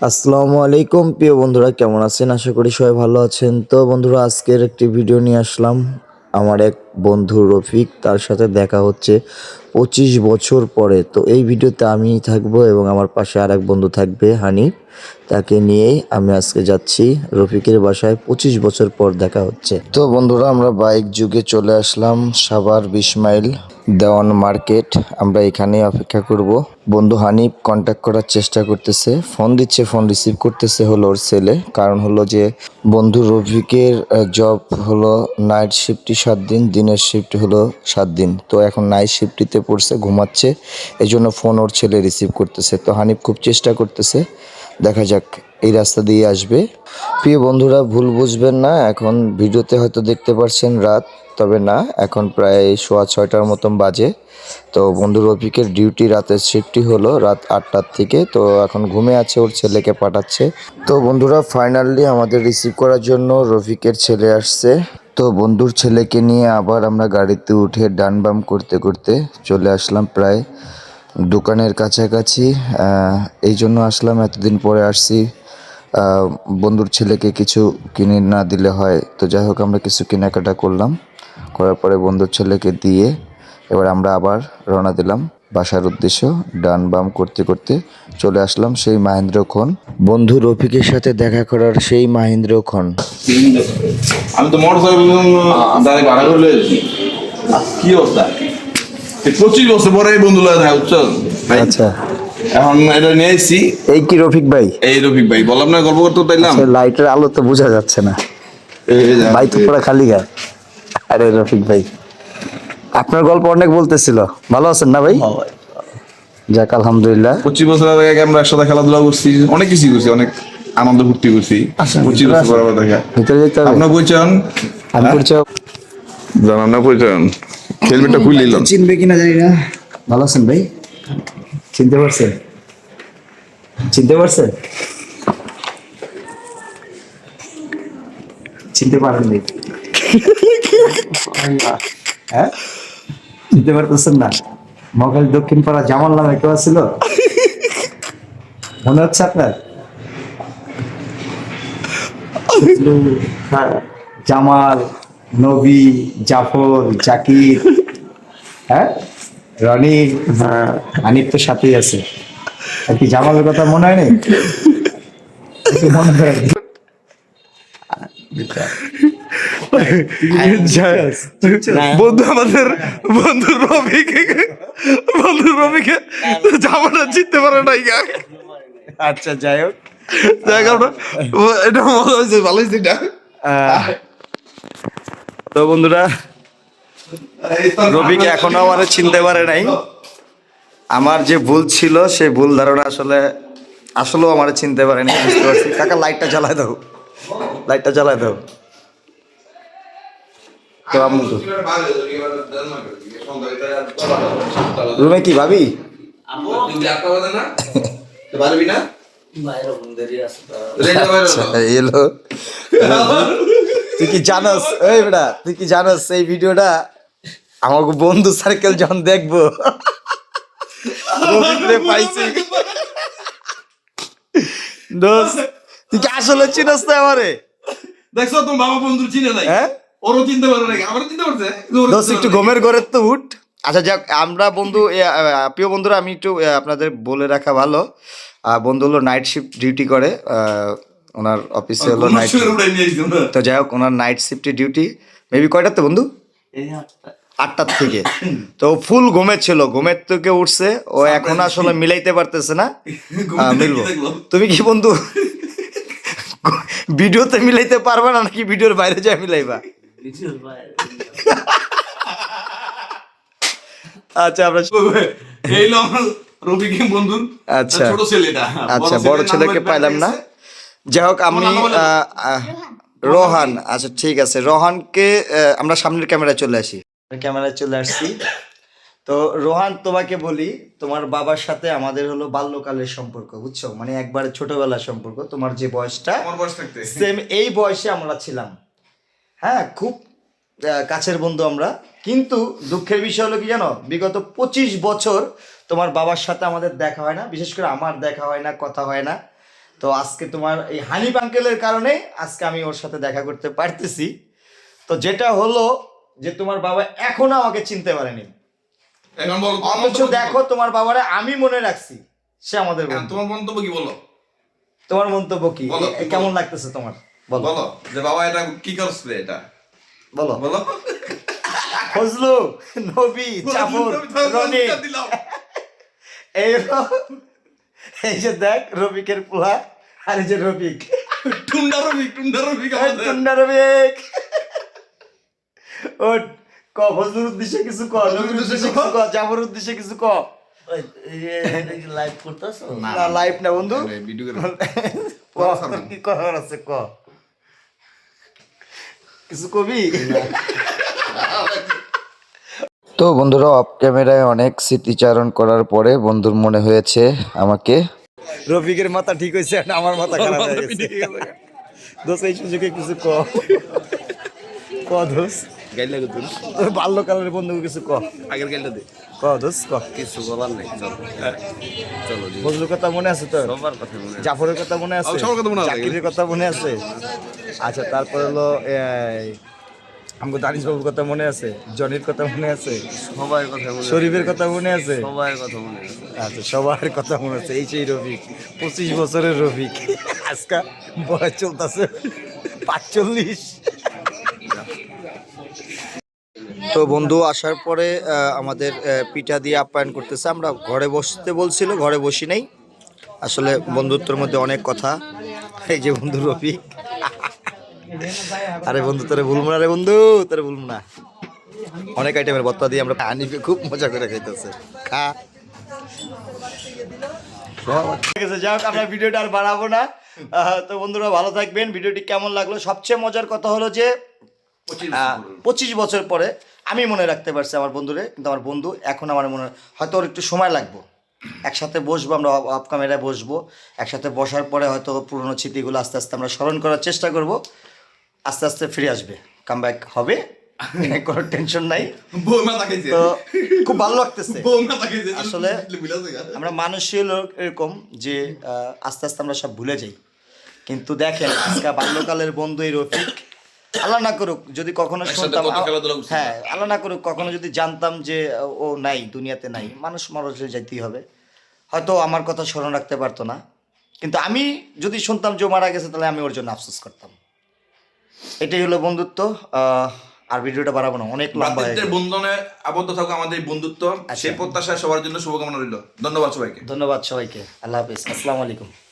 আসসালামু আলাইকুম। প্রিয় বন্ধুরা, কেমন আছেন? আশা করি সবাই ভালো আছেন। তো বন্ধুরা, আজকের একটি ভিডিও নিয়ে আসলাম। আমার এক বন্ধু রফিক, তার সাথে দেখা হচ্ছে পঁচিশ বছর পরে। তো এই ভিডিওতে আমি থাকব এবং আমার পাশে আর এক বন্ধু থাকবে হানিফ তাকে নিয়েই আমি আজকে যাচ্ছি রফিকের বাসায়। পঁচিশ বছর পর দেখা হচ্ছে। তো বন্ধুরা, আমরা বাইক যুগে চলে আসলাম সাবার বিশ মাইল। দেওয়ান মার্কেট, আমরা এখানেই অপেক্ষা করব। বন্ধু হানিফ কন্ট্যাক্ট করার চেষ্টা করতেছে। ফোন দিচ্ছে ফোন রিসিভ করতেছে হলো ওর ছেলে। কারণ হলো যে বন্ধু রফিকের জব হলো নাইট শিফটই সাত দিন, দিনের শিফট হলো সাত দিন। তো এখন নাইট শিফটিতে পড়ছে, ঘুমাচ্ছে। এই জন্য ফোন ওর ছেলে রিসিভ করতেছে। তো হানিফ খুব চেষ্টা করতেছে। দেখা যাক, এই রাস্তা দিয়ে আসবে। প্রিয় বন্ধুরা, ভুল বুঝবেন না। এখন ভিডিওতে হয়তো দেখতে পারছেন রাত তবে না, এখন প্রায় সোয়া ছয়টার মতন বাজে। তো বন্ধু রফিকের ডিউটি রাতের শিফটই হলো, রাত আটটার থেকে। তো এখন ঘুমে আছে, ওর ছেলেকে পাঠাচ্ছে। তো বন্ধুরা ফাইনালি আমাদের রিসিভ করার জন্য রফিকের ছেলে আসছে। তো বন্ধুর ছেলেকে নিয়ে আবার আমরা গাড়িতে উঠে ডান বাম করতে করতে চলে আসলাম প্রায় দোকানের কাছাকাছি। এই জন্য আসলাম, এতদিন পরে আসছি। বন্ধুর ছেলেকে কিছু কিনে না দিলে হয়। তো যাই হোক, আমরা কিছু কেনাকাটা করলাম। করার পরে বন্ধুর ছেলেকে দিয়ে এবার আমরা আবার রওনা দিলাম। বাসার উদ্দেশ্য ডান বাম করতে করতে চলে আসলাম সেই মাহেন্দ্র খন বন্ধু রফিকের সাথে দেখা করার সেই মাহেন্দ্র খন আমি তো মোটর সাইকেল ভাড়া করে কি অবস্থা? পঁচিশ বছর পরে এই বন্ধু থাকে আচ্ছা। এখন এটা নিয়ে এসেছি। এই কি রফিক ভাই? এই রফিক ভাই বললাম না গল্প করতে তাইলাম লাইটের আলো তো বোঝা যাচ্ছে না। ভাই তো পুরো খালি গায়ে আরে রফিক ভাই আপনার গল্প অনেক বলতেছিল। ভালো আছেন না ভাই? যাক আলহামদুলিল্লাহ। পঁচিশ বছর আগে আমরা একসাথে খেলাধুলা করছি অনেক কিছু করছি অনেক আনন্দ ফুর্তি করছি। পঁচিশ বছর পর আবার দেখা। ভিতরে যেতে হবে। আপনার পরিচয়ন? আমি পরিচয় জানান না পরিচয়ন? হেলমেটটা খুলে নিলাম। চিনবে কিনা জানি না। ভালো আছেন ভাই? চিনতে পারছেন? চিনতে পারছেন? চিনতে পারেননি। হ্যাঁ? পারতেছেন না? মগাল দক্ষিণ পাড়া জামাল নামে কেউ ছিল মনে হচ্ছে আপনার? হ্যাঁ, জামাল নবী জাফর জাকির হ্যাঁ? রনি হ্যাঁ আনিফ তো সাথেই আছে। আর কি জামালের কথা মনে হয় মনে হয়? বন্ধু আমাদের বন্ধু রবিক বন্ধু রবিকে জামাটা জিততে পারে নাই আচ্ছা যাই হোক। যাই হোক এটা মজা হয়েছে ভালো হয়েছে এটা। তো বন্ধুরা রবিকে এখনও আমার চিনতে পারে নাই। আমার যে ভুল ছিল সেই ভুল ধারণা আসলে আসলেও আমার চিনতে পারে নাই বুঝতে পারছি। কাকা লাইটটা জ্বালায় দাও। লাইটটা জ্বালায় দাও। রুমে কি ভাবি? আচ্ছা, তুই কি জানোস? এই বেটা তুই কি জানোস এই ভিডিওটা? আমাকে বন্ধু সার্কেল যখন দেখব পাইছি। দোস্ত তুই কি আসলে চিনস না আমারে? দেখছ তোমার বাবা বন্ধু চিনে নাই। হ্যাঁ? ওরও চিনতে পারে নাই আমার চিনতে পারছে। দোস্ত একটু নাই। ঘরের তো উঠ। আচ্ছা যাক আমরা বন্ধু প্রিয় বন্ধুরা আমি একটু আপনাদের বলে রাখা ভালো। বন্ধু হলো নাইট শিফট ডিউটি করে আহ, ওনার অফিসে হলো নাইট। তো যাই হোক ওনার নাইট শিফটে ডিউটি মেবি কয়টাতে বন্ধু? আটটার থেকে। তো ফুল ঘুমের ছিল। ঘুমের থেকে উঠছে ও এখন আসলে মিলাইতে পারতেছে না। ঘুম মিলবো। তুমি কি বন্ধু? ভিডিওতে মিলাইতে পারবা না নাকি ভিডিওর বাইরে যায় মিলাইবা? আচ্ছা আমরা এই আচ্ছা। ছোট ছেলেটা। আচ্ছা বড় ছেলেকে পাইলাম না। যাই হোক আমি রোহান। আচ্ছা ঠিক আছে। রোহানকে আমরা সামনের ক্যামেরায় চলে আসি। ক্যামেরায় চলে আসছি। তো রোহান তোমাকে বলি তোমার বাবার সাথে আমাদের হলো বাল্যকালের সম্পর্ক বুঝছ? মানে একবারে ছোটবেলার সম্পর্ক। তোমার যে বয়সটা আমার বয়স থাকতে। সেম এই বয়সে আমরা ছিলাম। হ্যাঁ খুব কাছের বন্ধু আমরা। কিন্তু দুঃখের বিষয় হলো কি জানো? বিগত পঁচিশ বছর তোমার বাবার সাথে আমাদের দেখা হয় না। বিশেষ করে আমার দেখা হয় না কথা হয় না। তো আজকে তোমার এই হানিফ আঙ্কেলের কারণে আজকে আমি ওর সাথে দেখা করতে পারতেছি। তো যেটা হলো যে তোমার বাবা এখনও আমাকে চিনতে পারেনি। অথচ দেখো তোমার বাবারে আমি মনে রাখছি সে আমাদের তোমার মন্তব্য কি বলো? তোমার মন্তব্য কি? কেমন লাগতেছে তোমার? বলো। বলো যে বাবা এটা কি করছে এটা? বলো। বলো। ফজলু নবী জাফর রনি। এই এই যে দেখ রবিকের পোলা আর এই যে রবিক টুন্ডা রবি টুন্ডা রবি এই টুন্ডা রবিক ও ক ফজলুর উদ্দেশ্যে কিছু ক নবীর উদ্দেশ্যে কিছু ক জাফর উদ্দেশ্যে কিছু ক। লাইভ করতেছ? না লাইভ না বন্ধু। ভিডিও করার আছে ক? কিছু কবি তো বন্ধুরা অফ ক্যামেরায় অনেক স্মৃতিচারণ করার পরে বন্ধুর মনে হয়েছে আমাকে। রফিকের মাথা ঠিক হয়েছে আমার মাথা খারাপ হয়ে গেছে। দোষ এই সুযোগে কিছু ক ক দোষ? গাইলে তুই তোর বাল্যকালের বন্ধু কিছু ক আগের গাইলে দে ক দোষ ক কিছু বলার নাই চলো চলো। কথা মনে আছে তোর সবার কথা মনে আছে। জাফরের কথা মনে আছে সবার কথা মনে আছে। জাকিরের কথা মনে আছে আচ্ছা তারপর হলো এই, আমাকে দানিশ বাবুর কথা মনে আছে জনির কথা মনে আছে সবার কথা মনে শরীফের কথা মনে আছে সবার কথা মনে আছে আচ্ছা সবার কথা মনে আছে এই সেই রফিক পঁচিশ বছরের রফিক আজকা বয়স চলতেছে পাঁচচল্লিশ তো বন্ধু, আসার পরে আমাদের পিঠা দিয়ে আপ্যায়ন করতেছে। আমরা ঘরে বসতে বলছিল, ঘরে বসি নাই। আসলে বন্ধুত্বের মধ্যে অনেক কথা। এই যে বন্ধু রফিক। আরে বন্ধু, তোরে ভুলবো না রে বন্ধু, তোরে ভুলবো না। অনেক আইটেমের ভত্তা দিয়ে আমরা আনিফে খুব মজা করে খাইতেছে। খা। যাক, আমরা ভিডিওটা আর বাড়াবো না। তো বন্ধুরা, ভালো থাকবেন। ভিডিওটি কেমন লাগল? সবচেয়ে মজার কথা হলো যে পঁচিশ বছর পরে আমি মনে রাখতে পারছি আমার বন্ধুরে কিন্তু আমার বন্ধু এখন আমার মনে হয়তো ওর একটু সময় লাগবো। একসাথে বসবো আমরা অফ ক্যামেরায় বসবো। একসাথে বসার পরে হয়তো পুরনো স্মৃতিগুলো আস্তে আস্তে আমরা স্মরণ করার চেষ্টা করব। আস্তে আস্তে ফিরে আসবে। কাম ব্যাক হবে। কোনো টেনশন নাই। তো খুব ভালো লাগতেছে। আসলে আমরা মানুষই হলো এরকম যে আস্তে আস্তে আমরা সব ভুলে যাই। কিন্তু দেখেন আজকে বাল্যকালের বন্ধু এই রফিক। আল্লাহ না করুক যদি কখনো শুনতাম। হ্যাঁ আল্লাহ না করুক কখনো যদি জানতাম যে ও নাই দুনিয়াতে নাই মানুষ মানুষের যাইতেই হবে। হয়তো আমার কথা স্মরণ রাখতে পারতো না। কিন্তু আমি যদি শুনতাম যে ও মারা গেছে তাহলে আমি ওর জন্য আফসোস করতাম। এটাই হলো বন্ধুত্ব। আহ, আর ভিডিওটা বাড়াবো না অনেক লম্বা হয়ে বন্ধনে আবদ্ধ থাকুক আমাদের বন্ধুত্ব। আচ্ছা। সেই প্রত্যাশায় সবার জন্য শুভকামনা রইল। ধন্যবাদ সবাইকে। ধন্যবাদ সবাইকে। আল্লাহ হাফিজ। আসসালামু আলাইকুম।